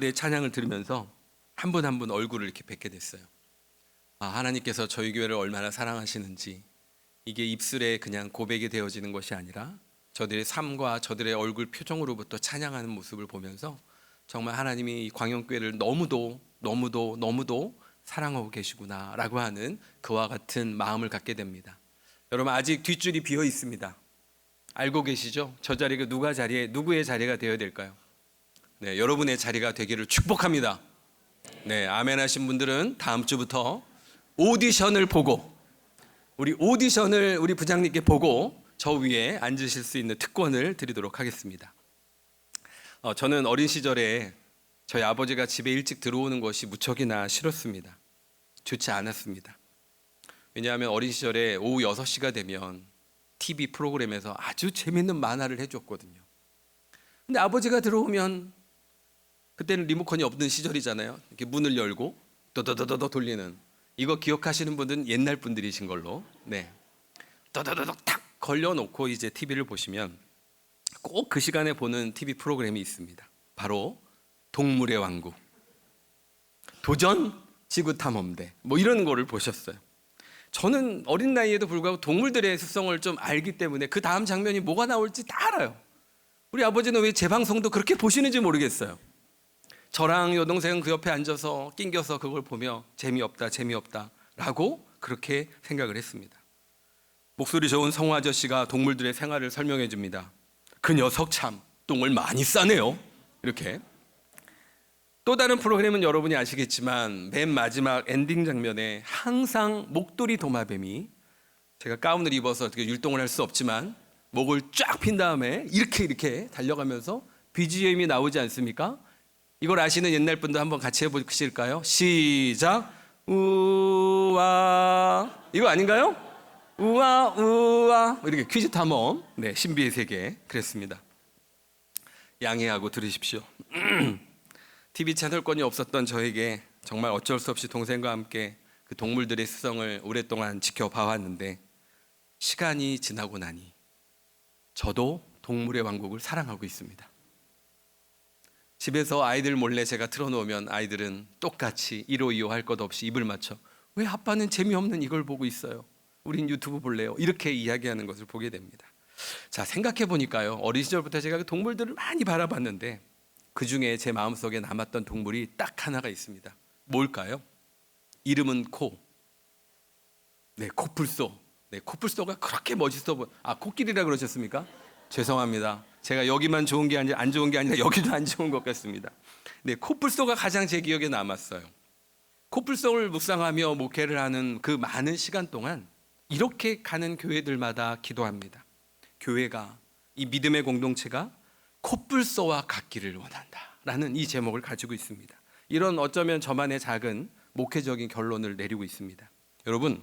성가대의 찬양을 들으면서 한 분 한 분 얼굴을 이렇게 뵙게 됐어요. 아, 하나님께서 저희 교회를 얼마나 사랑하시는지 이게 입술에 그냥 고백이 되어지는 것이 아니라 저들의 삶과 저들의 얼굴 표정으로부터 찬양하는 모습을 보면서 정말 하나님이 이 광영교회를 너무도 너무도 너무도 사랑하고 계시구나라고 하는 그와 같은 마음을 갖게 됩니다. 여러분 아직 뒷줄이 비어 있습니다. 알고 계시죠? 저 자리가 누가 자리에 누구의 자리가 되어야 될까요? 네, 여러분의 자리가 되기를 축복합니다. 네, 아멘 하신 분들은 다음 주부터 오디션을 보고 우리 오디션을 우리 부장님께 보고 저 위에 앉으실 수 있는 특권을 드리도록 하겠습니다. 어, 저는 어린 시절에 저희 아버지가 집에 일찍 들어오는 것이 무척이나 싫었습니다. 좋지 않았습니다. 왜냐하면 어린 시절에 오후 6시가 되면 TV 프로그램에서 아주 재밌는 만화를 해줬거든요. 근데 아버지가 들어오면 그때는 리모컨이 없는 시절이잖아요. 이렇게 문을 열고 도도도도도 돌리는 이거 기억하시는 분들은 옛날 분들이신 걸로. 네. 도도도도 탁 걸려놓고 이제 TV를 보시면 꼭 그 시간에 보는 TV 프로그램이 있습니다. 바로 동물의 왕국, 도전 지구 탐험대 뭐 이런 거를 보셨어요. 저는 어린 나이에도 불구하고 동물들의 습성을 좀 알기 때문에 그 다음 장면이 뭐가 나올지 다 알아요. 우리 아버지는 왜제 방송도 그렇게 보시는지 모르겠어요. 저랑 여동생은 그 옆에 앉아서 낑겨서 그걸 보며 재미없다, 재미없다 라고 그렇게 생각을 했습니다. 목소리 좋은 성우 아저씨가 동물들의 생활을 설명해 줍니다. 그 녀석 참 똥을 많이 싸네요. 이렇게. 또 다른 프로그램은 여러분이 아시겠지만 맨 마지막 엔딩 장면에 항상 목도리 도마뱀이 제가 가운을 입어서 어떻게 율동을 할 수 없지만 목을 쫙 핀 다음에 이렇게 이렇게 달려가면서 BGM이 나오지 않습니까? 이걸 아시는 옛날 분도 한번 같이 해보실까요? 시작. 우와. 이거 아닌가요? 우와 우와 이렇게 퀴즈 탐험. 네, 신비의 세계 그랬습니다. 양해하고 들으십시오. TV 채널권이 없었던 저에게 정말 어쩔 수 없이 동생과 함께 그 동물들의 습성을 오랫동안 지켜봐왔는데 시간이 지나고 나니 저도 동물의 왕국을 사랑하고 있습니다. 집에서 아이들 몰래 제가 틀어놓으면 아이들은 똑같이 이로이오 할것 없이 입을 맞춰 왜 아빠는 재미없는 이걸 보고 있어요? 우린 유튜브 볼래요? 이렇게 이야기하는 것을 보게 됩니다. 자 생각해 보니까요 어린 시절부터 제가 그 동물들을 많이 바라봤는데 그 중에 제 마음속에 남았던 동물이 딱 하나가 있습니다. 뭘까요? 이름은 코. 네, 코뿔소. 네, 코뿔소가 그렇게 멋있어 보. 아, 코끼리라 그러셨습니까? 죄송합니다. 제가 여기만 좋은 게 아니라 안 좋은 게 아니라 여기도 안 좋은 것 같습니다. 네, 코뿔소가 가장 제 기억에 남았어요. 코뿔소를 묵상하며 목회를 하는 그 많은 시간 동안 이렇게 가는 교회들마다 기도합니다. 교회가 이 믿음의 공동체가 코뿔소와 같기를 원한다라는 이 제목을 가지고 있습니다. 이런 어쩌면 저만의 작은 목회적인 결론을 내리고 있습니다. 여러분,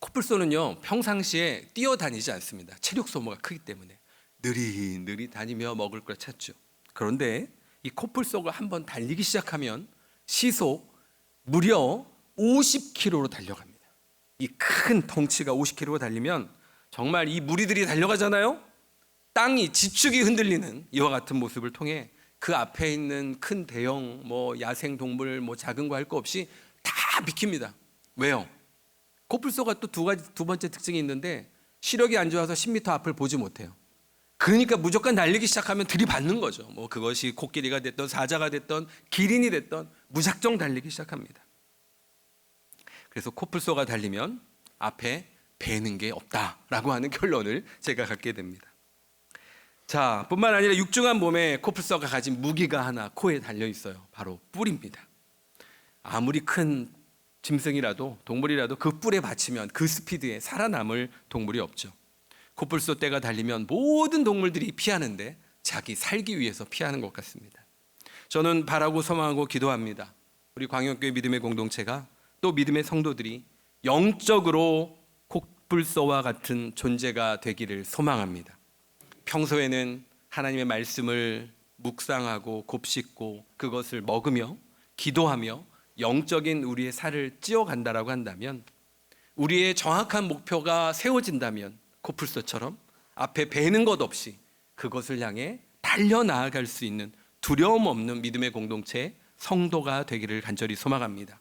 코뿔소는요 평상시에 뛰어다니지 않습니다. 체력 소모가 크기 때문에 느릿느릿 다니며 먹을 걸 찾죠. 그런데 이 코뿔소가 한번 달리기 시작하면 시속 무려 50km로 달려갑니다. 이 큰 덩치가 50km로 달리면 정말 이 무리들이 달려가잖아요. 땅이 지축이 흔들리는 이와 같은 모습을 통해 그 앞에 있는 큰 대형 뭐 야생 동물 뭐 작은 거 할 거 없이 다 비킵니다. 왜요? 코뿔소가 또 두 가지 두 번째 특징이 있는데 시력이 안 좋아서 10m 앞을 보지 못해요. 그러니까 무조건 달리기 시작하면 들이받는 거죠. 뭐 그것이 코끼리가 됐던 사자가 됐던 기린이 됐던 무작정 달리기 시작합니다. 그래서 코뿔소가 달리면 앞에 배는 게 없다라고 하는 결론을 제가 갖게 됩니다. 자, 뿐만 아니라 육중한 몸에 코뿔소가 가진 무기가 하나 코에 달려 있어요. 바로 뿔입니다. 아무리 큰 짐승이라도 동물이라도 그 뿔에 받치면 그 스피드에 살아남을 동물이 없죠. 코뿔소 떼가 달리면 모든 동물들이 피하는데 자기 살기 위해서 피하는 것 같습니다. 저는 바라고 소망하고 기도합니다. 우리 광역교회 믿음의 공동체가 또 믿음의 성도들이 영적으로 코뿔소와 같은 존재가 되기를 소망합니다. 평소에는 하나님의 말씀을 묵상하고 곱씹고 그것을 먹으며 기도하며 영적인 우리의 살을 찌어간다라고 한다면 우리의 정확한 목표가 세워진다면 코뿔소처럼 앞에 배는 것 없이 그것을 향해 달려 나아갈 수 있는 두려움 없는 믿음의 공동체 성도가 되기를 간절히 소망합니다.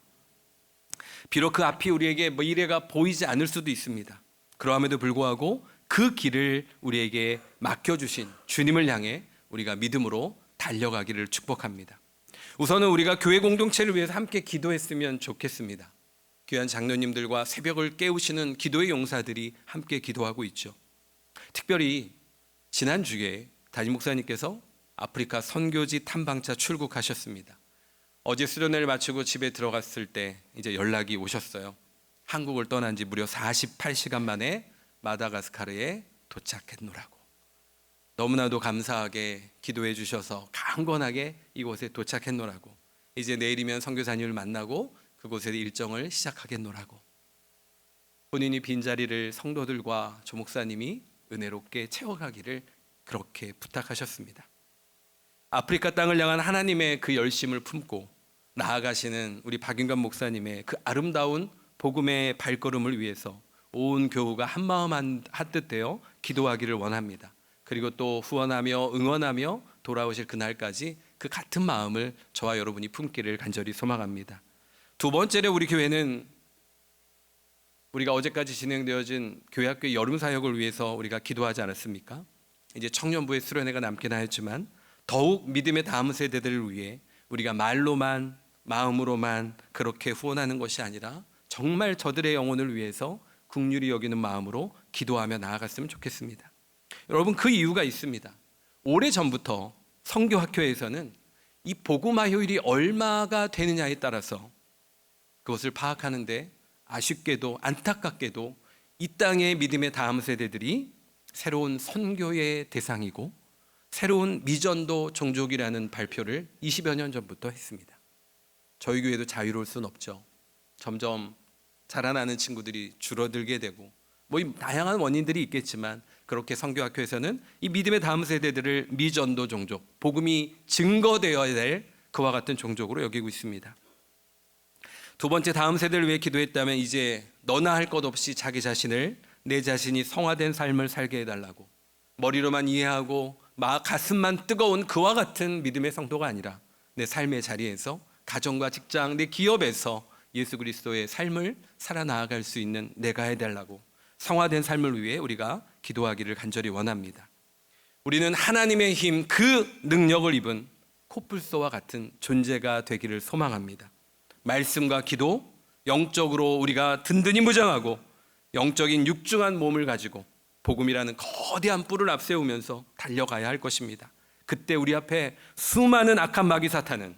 비록 그 앞이 우리에게 뭐 미래가 보이지 않을 수도 있습니다. 그러함에도 불구하고 그 길을 우리에게 맡겨주신 주님을 향해 우리가 믿음으로 달려가기를 축복합니다. 우선은 우리가 교회 공동체를 위해서 함께 기도했으면 좋겠습니다. 귀한 장로님들과 새벽을 깨우시는 기도의 용사들이 함께 기도하고 있죠. 특별히 지난 주에 담임 목사님께서 아프리카 선교지 탐방차 출국하셨습니다. 어제 수련회를 마치고 집에 들어갔을 때 이제 연락이 오셨어요. 한국을 떠난 지 무려 48시간 만에 마다가스카르에 도착했노라고. 너무나도 감사하게 기도해 주셔서 강건하게 이곳에 도착했노라고. 이제 내일이면 선교사님을 만나고 그곳에 일정을 시작하겠노라고. 본인이 빈자리를 성도들과 조목사님이 은혜롭게 채워가기를 그렇게 부탁하셨습니다. 아프리카 땅을 향한 하나님의 그 열심을 품고 나아가시는 우리 박윤관 목사님의 그 아름다운 복음의 발걸음을 위해서 온 교우가 한마음 한뜻되어 기도하기를 원합니다. 그리고 또 후원하며 응원하며 돌아오실 그날까지 그 같은 마음을 저와 여러분이 품기를 간절히 소망합니다. 두 번째로 우리 교회는 우리가 어제까지 진행되어진 교회학교 여름 사역을 위해서 우리가 기도하지 않았습니까? 이제 청년부의 수련회가 남긴 하였지만 더욱 믿음의 다음 세대들을 위해 우리가 말로만 마음으로만 그렇게 후원하는 것이 아니라 정말 저들의 영혼을 위해서 국률이 여기는 마음으로 기도하며 나아갔으면 좋겠습니다. 여러분 그 이유가 있습니다. 오래 전부터 성교학교에서는 이 복음화 효율이 얼마가 되느냐에 따라서 그것을 파악하는데 아쉽게도 안타깝게도 이 땅의 믿음의 다음 세대들이 새로운 선교의 대상이고 새로운 미전도 종족이라는 발표를 20여 년 전부터 했습니다. 저희 교회도 자유로울 순 없죠. 점점 자라나는 친구들이 줄어들게 되고 뭐 다양한 원인들이 있겠지만 그렇게 성교학교에서는 이 믿음의 다음 세대들을 미전도 종족, 복음이 증거되어야 될 그와 같은 종족으로 여기고 있습니다. 두 번째 다음 세대를 위해 기도했다면 이제 너나 할 것 없이 자기 자신을 내 자신이 성화된 삶을 살게 해달라고 머리로만 이해하고 마 가슴만 뜨거운 그와 같은 믿음의 성도가 아니라 내 삶의 자리에서 가정과 직장, 내 기업에서 예수 그리스도의 삶을 살아나갈 수 있는 내가 해달라고 성화된 삶을 위해 우리가 기도하기를 간절히 원합니다. 우리는 하나님의 힘, 그 능력을 입은 코뿔소와 같은 존재가 되기를 소망합니다. 말씀과 기도, 영적으로 우리가 든든히 무장하고 영적인 육중한 몸을 가지고 복음이라는 거대한 뿔을 앞세우면서 달려가야 할 것입니다. 그때 우리 앞에 수많은 악한 마귀 사탄은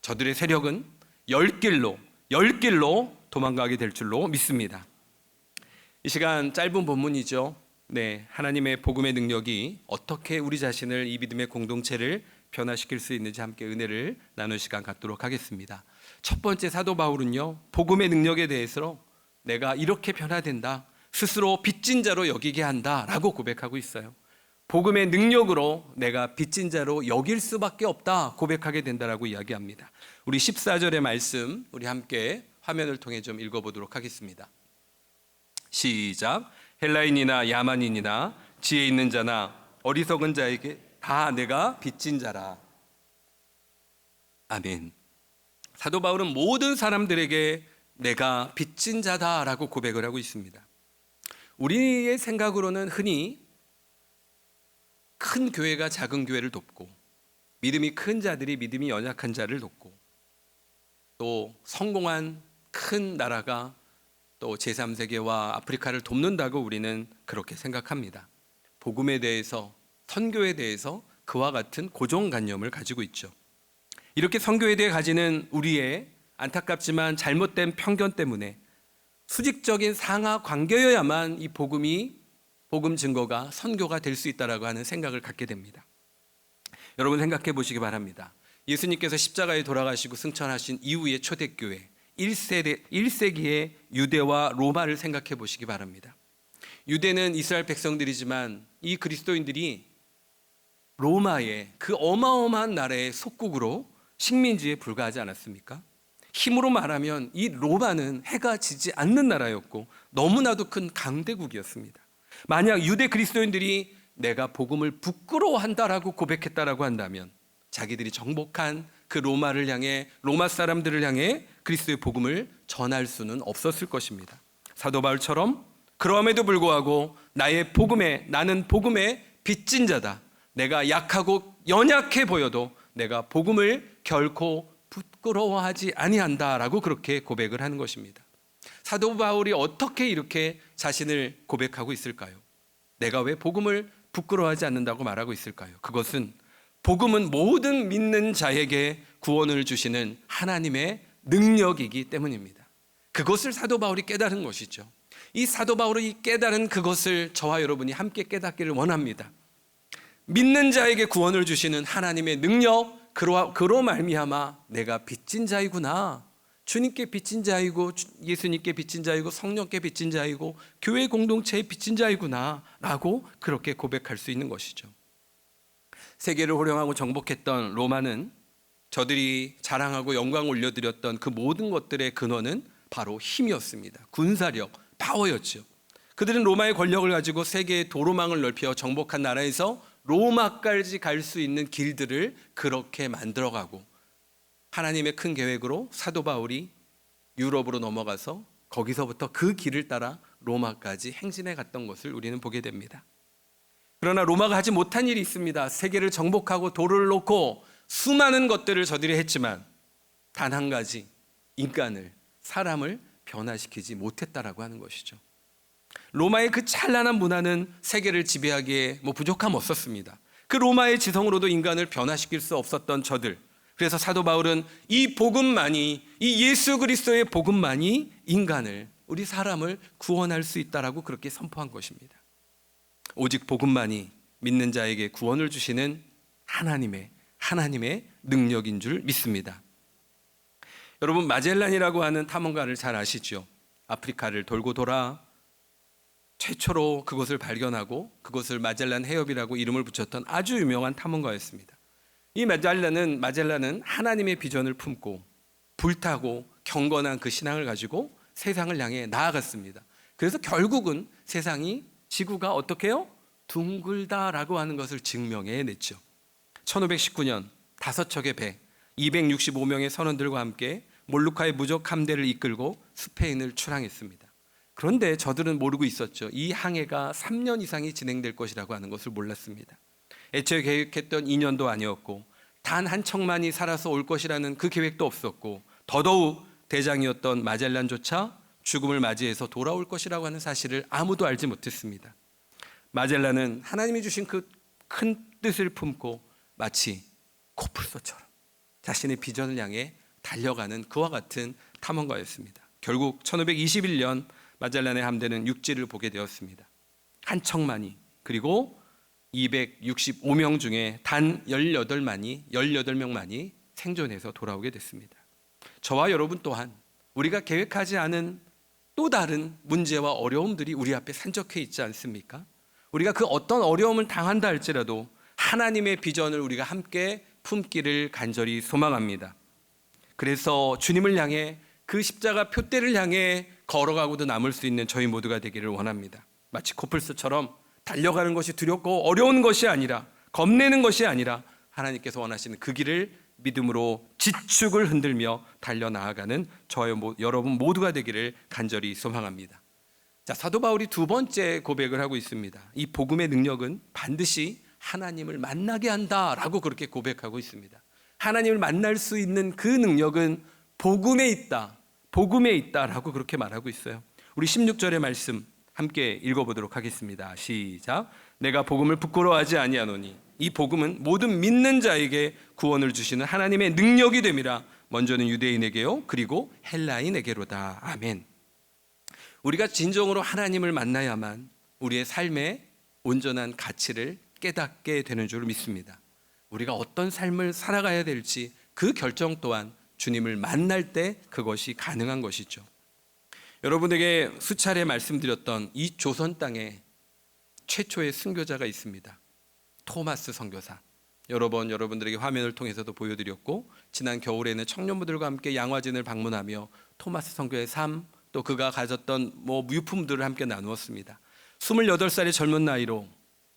저들의 세력은 열 길로 열 길로 도망가게 될 줄로 믿습니다. 이 시간 짧은 본문이죠. 네, 하나님의 복음의 능력이 어떻게 우리 자신을 이 믿음의 공동체를 변화시킬 수 있는지 함께 은혜를 나눌 시간 갖도록 하겠습니다. 첫 번째 사도 바울은요, 복음의 능력에 대해서 내가 이렇게 변화된다. 스스로 빚진 자로 여기게 한다 라고 고백하고 있어요. 복음의 능력으로 내가 빚진 자로 여길 수밖에 없다 고백하게 된다라고 이야기합니다. 우리 14절의 말씀 우리 함께 화면을 통해 좀 읽어보도록 하겠습니다. 시작. 헬라인이나 야만인이나 지혜 있는 자나 어리석은 자에게 다 내가 빚진 자라. 아멘. 사도 바울은 모든 사람들에게 내가 빚진 자다라고 고백을 하고 있습니다. 우리의 생각으로는 흔히 큰 교회가 작은 교회를 돕고 믿음이 큰 자들이 믿음이 연약한 자를 돕고 또 성공한 큰 나라가 또 제3세계와 아프리카를 돕는다고 우리는 그렇게 생각합니다. 복음에 대해서 선교에 대해서 그와 같은 고정관념을 가지고 있죠. 이렇게 선교에 대해 가지는 우리의 안타깝지만 잘못된 편견 때문에 수직적인 상하 관계여야만 이 복음이 복음 증거가 선교가 될 수 있다라고 하는 생각을 갖게 됩니다. 여러분 생각해 보시기 바랍니다. 예수님께서 십자가에 돌아가시고 승천하신 이후의 초대교회 1세대 1세기의 유대와 로마를 생각해 보시기 바랍니다. 유대는 이스라엘 백성들이지만 이 그리스도인들이 로마의 그 어마어마한 나라의 속국으로 식민지에 불과하지 않았습니까? 힘으로 말하면 이 로마는 해가 지지 않는 나라였고 너무나도 큰 강대국이었습니다. 만약 유대 그리스도인들이 내가 복음을 부끄러워한다라고 고백했다라고 한다면 자기들이 정복한 그 로마를 향해 로마 사람들을 향해 그리스도의 복음을 전할 수는 없었을 것입니다. 사도 바울처럼 그럼에도 불구하고 나의 복음에 나는 복음의 빚진 자다. 내가 약하고 연약해 보여도 내가 복음을 결코 부끄러워하지 아니한다라고 그렇게 고백을 하는 것입니다. 사도 바울이 어떻게 이렇게 자신을 고백하고 있을까요? 내가 왜 복음을 부끄러워하지 않는다고 말하고 있을까요? 그것은 복음은 모든 믿는 자에게 구원을 주시는 하나님의 능력이기 때문입니다. 그것을 사도 바울이 깨달은 것이죠. 이 사도 바울이 깨달은 그것을 저와 여러분이 함께 깨닫기를 원합니다. 믿는 자에게 구원을 주시는 하나님의 능력 그로, 그로 말미암아 내가 빚진 자이구나 주님께 빚진 자이고 주- 예수님께 빚진 자이고 성령께 빚진 자이고 교회 공동체에 빚진 자이구나라고 그렇게 고백할 수 있는 것이죠. 세계를 호령하고 정복했던 로마는 저들이 자랑하고 영광 올려드렸던 그 모든 것들의 근원은 바로 힘이었습니다. 군사력, 파워였죠. 그들은 로마의 권력을 가지고 세계의 도로망을 넓혀 정복한 나라에서 로마까지 갈 수 있는 길들을 그렇게 만들어가고 하나님의 큰 계획으로 사도 바울이 유럽으로 넘어가서 거기서부터 그 길을 따라 로마까지 행진해 갔던 것을 우리는 보게 됩니다. 그러나 로마가 하지 못한 일이 있습니다. 세계를 정복하고 도를 놓고 수많은 것들을 저들이 했지만 단 한 가지 인간을 사람을 변화시키지 못했다라고 하는 것이죠. 로마의 그 찬란한 문화는 세계를 지배하기에 뭐 부족함 없었습니다. 그 로마의 지성으로도 인간을 변화시킬 수 없었던 저들. 그래서 사도 바울은 이 복음만이 이 예수 그리스도의 복음만이 인간을 우리 사람을 구원할 수 있다라고 그렇게 선포한 것입니다. 오직 복음만이 믿는 자에게 구원을 주시는 하나님의 하나님의 능력인 줄 믿습니다. 여러분 마젤란이라고 하는 탐험가를 잘 아시죠? 아프리카를 돌고 돌아 최초로 그것을 발견하고 그것을 마젤란 해협이라고 이름을 붙였던 아주 유명한 탐험가였습니다. 이 마젤란은 마젤란은 하나님의 비전을 품고 불타고 경건한 그 신앙을 가지고 세상을 향해 나아갔습니다. 그래서 결국은 세상이 지구가 어떻게요? 둥글다라고 하는 것을 증명해 냈죠. 1519년 다섯 척의 배, 265명의 선원들과 함께 몰루카의 무적 함대를 이끌고 스페인을 출항했습니다. 그런데 저들은 모르고 있었죠. 이 항해가 3년 이상이 진행될 것이라고 하는 것을 몰랐습니다. 애초에 계획했던 2년도 아니었고 단 한 척만이 살아서 올 것이라는 그 계획도 없었고 더더욱 대장이었던 마젤란조차 죽음을 맞이해서 돌아올 것이라고 하는 사실을 아무도 알지 못했습니다. 마젤란은 하나님이 주신 그 큰 뜻을 품고 마치 코뿔소처럼 자신의 비전을 향해 달려가는 그와 같은 탐험가였습니다. 결국 1521년 마젤란의 함대는 육지를 보게 되었습니다. 한 척만이 그리고 265명 중에 단 18만이 18명만이 생존해서 돌아오게 됐습니다. 저와 여러분 또한 우리가 계획하지 않은 또 다른 문제와 어려움들이 우리 앞에 산적해 있지 않습니까? 우리가 그 어떤 어려움을 당한다 할지라도 하나님의 비전을 우리가 함께 품기를 간절히 소망합니다. 그래서 주님을 향해 그 십자가 표대를 향해 걸어가고도 남을 수 있는 저희 모두가 되기를 원합니다. 마치 코플스처럼 달려가는 것이 두렵고 어려운 것이 아니라 겁내는 것이 아니라 하나님께서 원하시는 그 길을 믿음으로 지축을 흔들며 달려 나아가는 모- 여러분 모두가 되기를 간절히 소망합니다. 자, 사도 바울이 두 번째 고백을 하고 있습니다. 이 복음의 능력은 반드시 하나님을 만나게 한다라고 그렇게 고백하고 있습니다. 하나님을 만날 수 있는 그 능력은 복음에 있다. 복음에 있다라고 그렇게 말하고 있어요. 우리 16절의 말씀 함께 읽어보도록 하겠습니다. 시작. 내가 복음을 부끄러워하지 아니하노니 이 복음은 모든 믿는 자에게 구원을 주시는 하나님의 능력이 됨이라. 먼저는 유대인에게요, 그리고 헬라인에게로다. 아멘. 우리가 진정으로 하나님을 만나야만 우리의 삶의 온전한 가치를 깨닫게 되는 줄 믿습니다. 우리가 어떤 삶을 살아가야 될지 그 결정 또한 주님을 만날 때 그것이 가능한 것이죠. 여러분에게 수차례 말씀드렸던 이 조선 땅에 최초의 순교자가 있습니다. 토마스 선교사. 여러 번 여러분들에게 화면을 통해서도 보여드렸고 지난 겨울에는 청년부들과 함께 양화진을 방문하며 토마스 선교의 삶, 또 그가 가졌던 뭐 유품들을 함께 나누었습니다. 28살의 젊은 나이로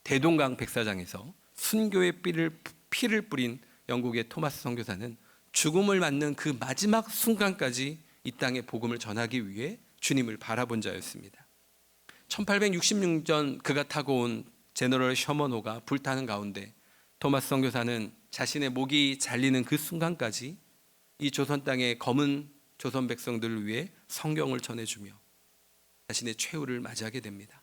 대동강 백사장에서 순교의 피를, 피를 뿌린 영국의 토마스 선교사는 죽음을 맞는 그 마지막 순간까지 이 땅에 복음을 전하기 위해 주님을 바라본 자였습니다. 1866년 그가 타고 온 제너럴 셔먼호가 불타는 가운데 토마스 선교사는 자신의 목이 잘리는 그 순간까지 이 조선 땅의 검은 조선 백성들을 위해 성경을 전해주며 자신의 최후를 맞이하게 됩니다.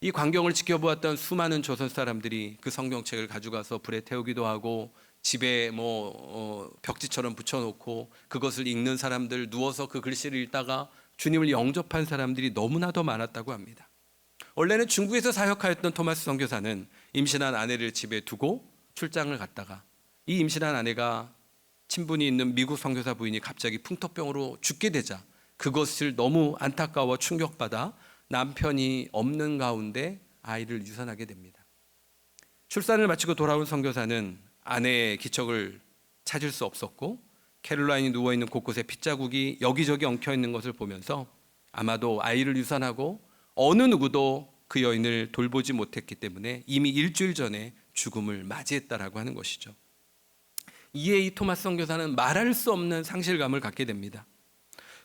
이 광경을 지켜보았던 수많은 조선 사람들이 그 성경책을 가져가서 불에 태우기도 하고 집에 뭐 어, 벽지처럼 붙여놓고 그것을 읽는 사람들 누워서 그 글씨를 읽다가 주님을 영접한 사람들이 너무나도 많았다고 합니다. 원래는 중국에서 사역하였던 토마스 선교사는 임신한 아내를 집에 두고 출장을 갔다가 이 임신한 아내가 친분이 있는 미국 선교사 부인이 갑자기 풍토병으로 죽게 되자 그것을 너무 안타까워 충격받아 남편이 없는 가운데 아이를 유산하게 됩니다. 출산을 마치고 돌아온 선교사는 아내의 기척을 찾을 수 없었고 캐롤라인이 누워 있는 곳곳에 핏자국이 여기저기 엉켜 있는 것을 보면서 아마도 아이를 유산하고 어느 누구도 그 여인을 돌보지 못했기 때문에 이미 일주일 전에 죽음을 맞이했다라고 하는 것이죠. 이에 이 토마스 선교사는 말할 수 없는 상실감을 갖게 됩니다.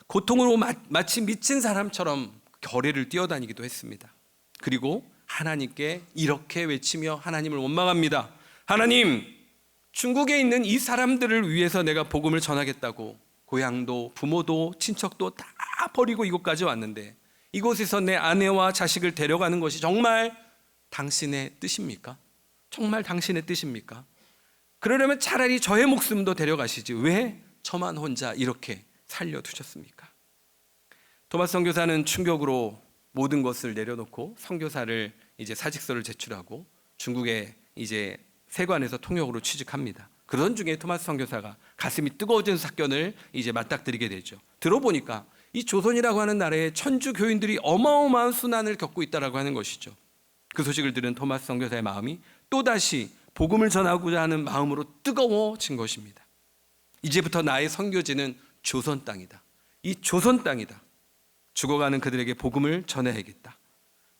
고통으로 마, 마치 미친 사람처럼 거리를 뛰어다니기도 했습니다. 그리고 하나님께 이렇게 외치며 하나님을 원망합니다. 하나님, 중국에 있는 이 사람들을 위해서 내가 복음을 전하겠다고 고향도 부모도 친척도 다 버리고 이곳까지 왔는데 이곳에서 내 아내와 자식을 데려가는 것이 정말 당신의 뜻입니까? 정말 당신의 뜻입니까? 그러려면 차라리 저의 목숨도 데려가시지 왜 저만 혼자 이렇게 살려두셨습니까? 토마스 선교사는 충격으로 모든 것을 내려놓고 선교사를 이제 사직서를 제출하고 중국에 이제 세관에서 통역으로 취직합니다. 그런 중에 토마스 선교사가 가슴이 뜨거워진 사건을 이제 맞닥뜨리게 되죠. 들어보니까 이 조선이라고 하는 나라에 천주 교인들이 어마어마한 순환을 겪고 있다라고 하는 것이죠. 그 소식을 들은 토마스 선교사의 마음이 또다시 복음을 전하고자 하는 마음으로 뜨거워진 것입니다. 이제부터 나의 선교지는 조선 땅이다. 이 조선 땅이다. 죽어가는 그들에게 복음을 전해야겠다.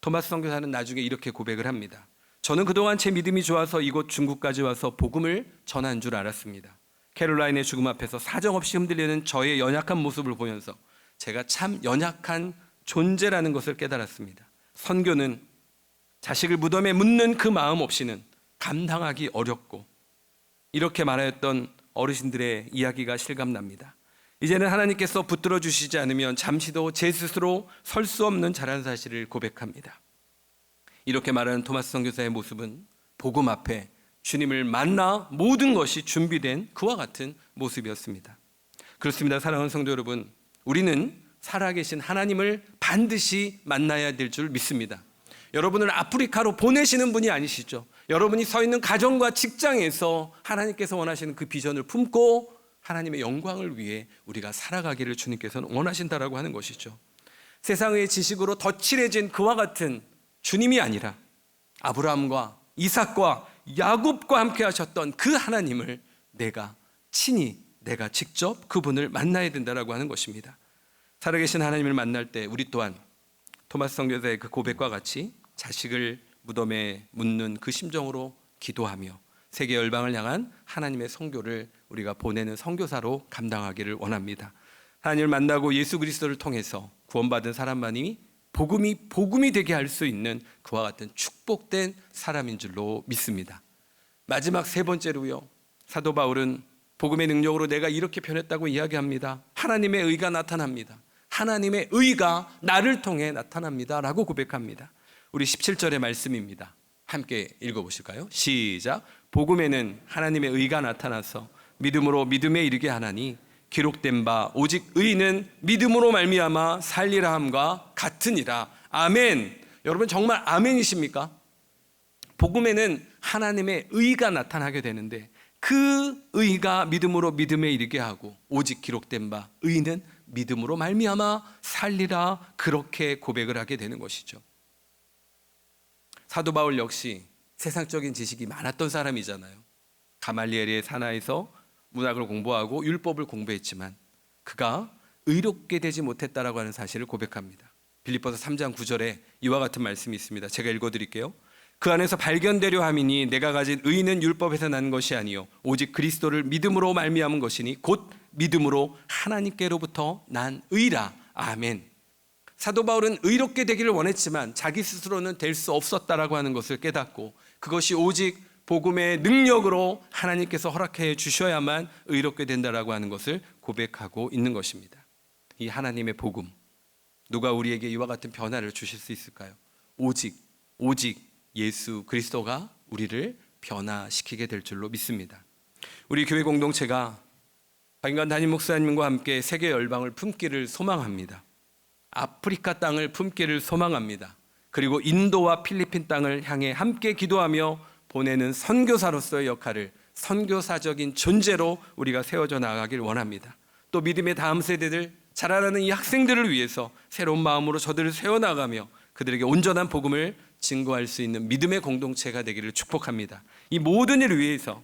토마스 선교사는 나중에 이렇게 고백을 합니다. 저는 그동안 제 믿음이 좋아서 이곳 중국까지 와서 복음을 전한 줄 알았습니다. 캐롤라인의 죽음 앞에서 사정없이 흔들리는 저의 연약한 모습을 보면서 제가 참 연약한 존재라는 것을 깨달았습니다. 선교는 자식을 무덤에 묻는 그 마음 없이는 감당하기 어렵고 이렇게 말하였던 어르신들의 이야기가 실감납니다. 이제는 하나님께서 붙들어 주시지 않으면 잠시도 제 스스로 설 수 없는 자란 사실을 고백합니다. 이렇게 말하는 토마스 선교사의 모습은 복음 앞에 주님을 만나 모든 것이 준비된 그와 같은 모습이었습니다. 그렇습니다. 사랑하는 성도 여러분, 우리는 살아계신 하나님을 반드시 만나야 될 줄 믿습니다. 여러분을 아프리카로 보내시는 분이 아니시죠. 여러분이 서 있는 가정과 직장에서 하나님께서 원하시는 그 비전을 품고 하나님의 영광을 위해 우리가 살아가기를 주님께서는 원하신다라고 하는 것이죠. 세상의 지식으로 덧칠해진 그와 같은 주님이 아니라 아브라함과 이삭과 야곱과 함께 하셨던 그 하나님을 내가 친히 내가 직접 그분을 만나야 된다라고 하는 것입니다. 살아계신 하나님을 만날 때 우리 또한 토마스 성교사의 그 고백과 같이 자식을 무덤에 묻는 그 심정으로 기도하며 세계 열방을 향한 하나님의 성교를 우리가 보내는 성교사로 감당하기를 원합니다. 하나님을 만나고 예수 그리스도를 통해서 구원받은 사람만이 복음이 복음이 되게 할 수 있는 그와 같은 축복된 사람인 줄로 믿습니다. 마지막 세 번째로요. 사도 바울은 복음의 능력으로 내가 이렇게 변했다고 이야기합니다. 하나님의 의가 나타납니다. 하나님의 의가 나를 통해 나타납니다 라고 고백합니다. 우리 17절의 말씀입니다. 함께 읽어 보실까요? 시작. 복음에는 하나님의 의가 나타나서 믿음으로 믿음에 이르게 하나니 기록된 바 오직 의는 믿음으로 말미암아 살리라 함과 같으니라. 아멘. 여러분 정말 아멘이십니까? 복음에는 하나님의 의가 나타나게 되는데 그 의가 믿음으로 믿음에 이르게 하고 오직 기록된 바 의는 믿음으로 말미암아 살리라 그렇게 고백을 하게 되는 것이죠. 사도 바울 역시 세상적인 지식이 많았던 사람이잖아요. 가말리엘의 산하에서 문학을 공부하고 율법을 공부했지만 그가 의롭게 되지 못했다라고 하는 사실을 고백합니다. 빌립보서 3장 9절에 이와 같은 말씀이 있습니다. 제가 읽어 드릴게요. 그 안에서 발견되려 함이니 내가 가진 의는 율법에서 난 것이 아니요 오직 그리스도를 믿음으로 말미암은 것이니 곧 믿음으로 하나님께로부터 난 의라 아멘. 사도 바울은 의롭게 되기를 원했지만 자기 스스로는 될 수 없었다라고 하는 것을 깨닫고 그것이 오직 복음의 능력으로 하나님께서 허락해 주셔야만 의롭게 된다라고 하는 것을 고백하고 있는 것입니다. 이 하나님의 복음 누가 우리에게 이와 같은 변화를 주실 수 있을까요? 오직 오직 예수 그리스도가 우리를 변화시키게 될 줄로 믿습니다. 우리 교회 공동체가 박인관 담임 목사님과 함께 세계 열방을 품기를 소망합니다. 아프리카 땅을 품기를 소망합니다. 그리고 인도와 필리핀 땅을 향해 함께 기도하며 보내는 선교사로서의 역할을 선교사적인 존재로 우리가 세워져 나가길 원합니다. 또 믿음의 다음 세대들 자라나는 이 학생들을 위해서 새로운 마음으로 저들을 세워나가며 그들에게 온전한 복음을 증거할 수 있는 믿음의 공동체가 되기를 축복합니다. 이 모든 일을 위해서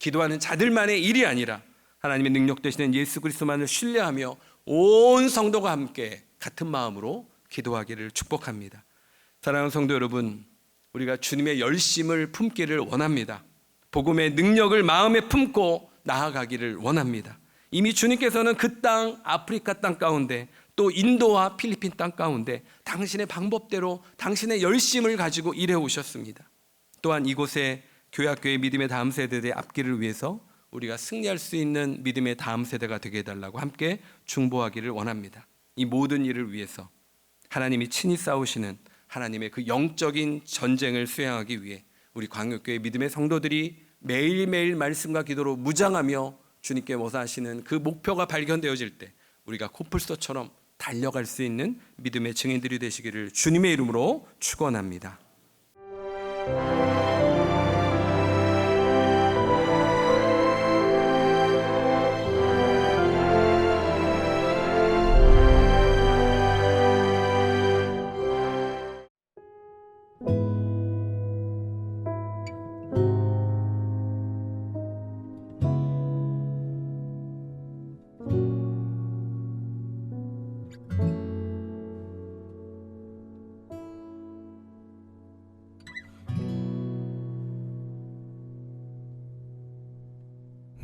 기도하는 자들만의 일이 아니라 하나님의 능력 되시는 예수 그리스도만을 신뢰하며 온 성도가 함께 같은 마음으로 기도하기를 축복합니다. 사랑하는 성도 여러분, 우리가 주님의 열심을 품기를 원합니다. 복음의 능력을 마음에 품고 나아가기를 원합니다. 이미 주님께서는 그 땅, 아프리카 땅 가운데 또 인도와 필리핀 땅 가운데 당신의 방법대로 당신의 열심을 가지고 일해 오셨습니다. 또한 이곳에 교회학교의 믿음의 다음 세대의 앞길을 위해서 우리가 승리할 수 있는 믿음의 다음 세대가 되게 해달라고 함께 중보하기를 원합니다. 이 모든 일을 위해서 하나님이 친히 싸우시는 하나님의 그 영적인 전쟁을 수행하기 위해 우리 광역교회 믿음의 성도들이 매일매일 말씀과 기도로 무장하며 주님께 모사하시는 그 목표가 발견되어질 때 우리가 코뿔소처럼 달려갈 수 있는 믿음의 증인들이 되시기를 주님의 이름으로 축원합니다.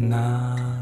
나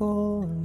gold.